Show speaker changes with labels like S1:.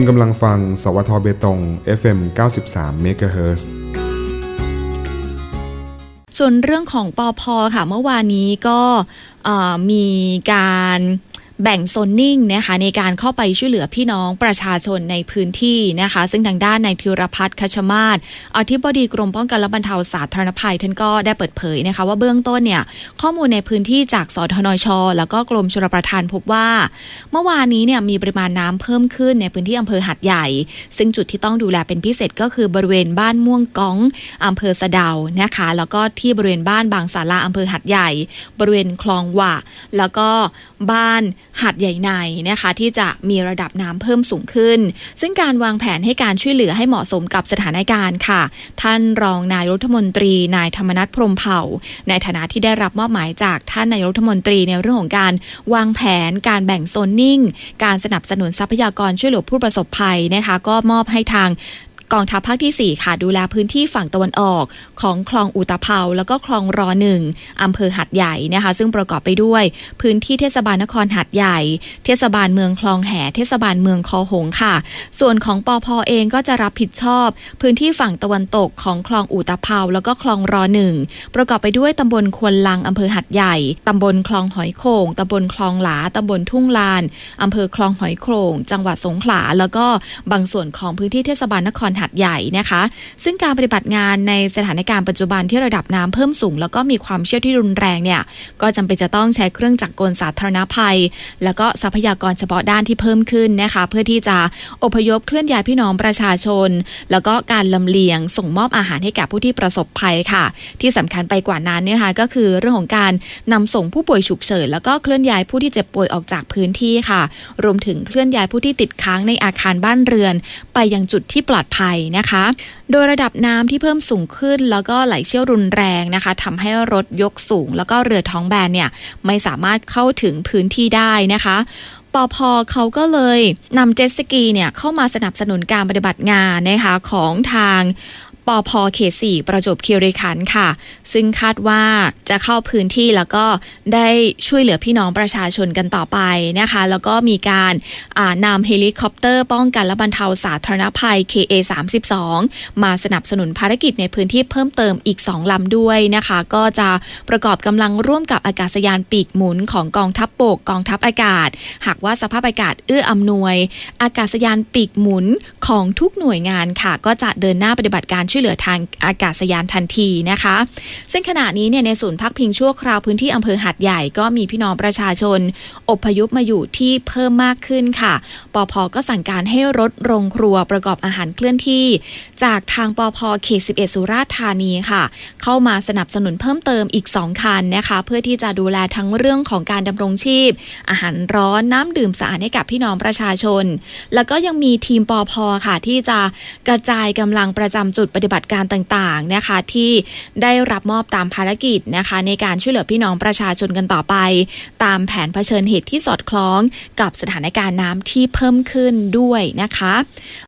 S1: คุณกำลังฟัง สวทเบตง FM 93 MHz
S2: ส่วนเรื่องของปอพค่ะ เมื่อวานนี้ก็มีการ แบ่งโซนนิ่งนะคะในการเข้าไปช่วยเหลือพี่น้องประชาชนในพื้นที่นะคะ ซึ่งทางด้านนายธีรพัฒน์คชมาศอธิบดีกรมป้องกันและบรรเทาสาธารณภัย ท่านก็ได้เปิดเผยนะคะ ว่าเบื้องต้นเนี่ยข้อมูลในพื้นที่จากสทนช แล้วก็กรมชลประทานพบว่า เมื่อวานนี้เนี่ยมีปริมาณน้ำเพิ่มขึ้นในพื้นที่อำเภอหัดใหญ่ ซึ่งจุดที่ต้องดูแลเป็นพิเศษก็คือบริเวณบ้านม่วงก้องอำเภอสะเดานะคะ แล้วก็ที่บริเวณบ้านบางสาราอำเภอหัดใหญ่ บริเวณคลองหว่าแล้วก็บ้านหัดใหญ่ในนะคะที่จะมีระดับน้ำเพิ่มสูงขึ้น ซึ่งการวางแผนให้การช่วยเหลือให้เหมาะสมกับสถานการณ์ค่ะ ท่านรองนายรัฐมนตรี นายธรรมนัฐพรมเผ่า ในฐานะที่ได้รับมอบหมายจากท่านนายรัฐมนตรีในเรื่องของการวางแผน การแบ่งโซนนิ่ง การสนับสนุนทรัพยากรช่วยเหลือผู้ประสบภัยนะคะก็มอบให้ทาง กองทัพภาคที่ 4 ค่ะ ดูแลพื้นที่ฝั่งตะวันออกของคลองอุตภเปาแล้วก็คลองรอหนึ่งอำเภอหัดใหญ่นะคะ ซึ่งประกอบไปด้วย พื้นที่เทศบาลนครหัดใหญ่ เทศบาลเมืองคลองแห่ เทศบาลเมืองคอหงค่ะ ส่วนของปอพอเองก็จะรับผิดชอบ พื้นที่ฝั่งตะวันตกของคลองอุตภเปาแล้วก็คลองรอหนึ่งประกอบไปด้วยตำบลควนลังอำเภอหัดใหญ่ตำบลคลองหอยโขงตำบลคลองหลาตำบลทุ่งลานอำเภอคลองหอยโขงจังหวัดสงขลาแล้วก็บางส่วนของพื้นที่เทศบาลนครหัดใหญ่นะคะ ซึ่งการปฏิบัติงานในสถานการณ์ปัจจุบันที่ระดับน้ำเพิ่มสูง แล้วก็มีความเชี่ยวที่รุนแรงเนี่ยก็จำเป็นจะต้องใช้เครื่องจักรกลสาธารณภัย แล้วก็ทรัพยากรเฉพาะด้านที่เพิ่มขึ้นนะคะเพื่อที่จะอพยพเคลื่อนย้ายพี่น้องประชาชน แล้วก็การลำเลียงส่งมอบอาหารให้แก่ผู้ที่ประสบภัยค่ะ ที่สำคัญไปกว่านั้นเนี่ยค่ะก็คือเรื่องของการนำส่งผู้ป่วยฉุกเฉินแล้วก็เคลื่อนย้ายผู้ที่เจ็บป่วยออกจากพื้นที่ค่ะ รวมถึงเคลื่อนย้ายผู้ที่ติดค้างในอาคารบ้านเรือน ไปยังจุดที่ปลอดภัยนะคะ โดยระดับน้ำที่เพิ่มสูงขึ้น แล้วก็ไหลเชี่ยวรุนแรงนะคะทำให้รถยกสูง แล้วก็เรือท้องแบนเนี่ยไม่สามารถเข้าถึงพื้นที่ได้นะคะปอพเขาก็เลยนำเจ็ตสกีเนี่ยเข้ามาสนับสนุนการปฏิบัติงานนะคะของทาง ปอพเขต4ประจบคีรีขันธ์ค่ะ ซึ่งคาดว่าจะเข้าพื้นที่แล้วก็ได้ช่วยเหลือพี่น้องประชาชนกันต่อไปนะคะ แล้วก็มีการนำเฮลิคอปเตอร์ ป้องกันและบรรเทาสาธารณภัย KA 32มาสนับสนุนภารกิจในพื้นที่เพิ่มเติมอีก 2 ลำด้วยนะคะ ก็จะประกอบกำลังร่วมกับอากาศยานปีกหมุนของกองทัพบกกองทัพอากาศ หากว่าสภาพอากาศเอื้ออำนวย อากาศยานปีกหมุนของทุกหน่วยงานค่ะ ก็จะเดินหน้าปฏิบัติการช่วยเหลือทางอากาศยานทันทีนะคะ ซึ่งขณะนี้เนี่ยในศูนย์พักพิงชั่วคราวพื้นที่อำเภอหัดใหญ่ก็มีพี่น้องประชาชน อพยพมาอยู่ที่เพิ่มมากขึ้นค่ะปอพก็สั่งการให้รถโรงครัวประกอบอาหารเคลื่อนที่ จากทางปอพเขต 11 สุราษฎร์ธานีค่ะ เข้ามาสนับสนุนเพิ่มเติมอีก 2 คันนะคะ เพื่อที่จะดูแลทั้งเรื่องของการดำรงชีพ อาหารร้อนน้ำดื่มสะอาดให้กับพี่น้องประชาชน แล้วก็ยังมีทีมปอพค่ะที่จะกระจายกำลังประจำจุดปฏิบัติการต่างๆนะคะที่ได้รับมอบตามภารกิจนะคะ ในการช่วยเหลือพี่น้องประชาชนกันต่อไป ตามแผนเผชิญเหตุที่สอดคล้องกับสถานการณ์น้ำที่เพิ่มขึ้นด้วยนะคะ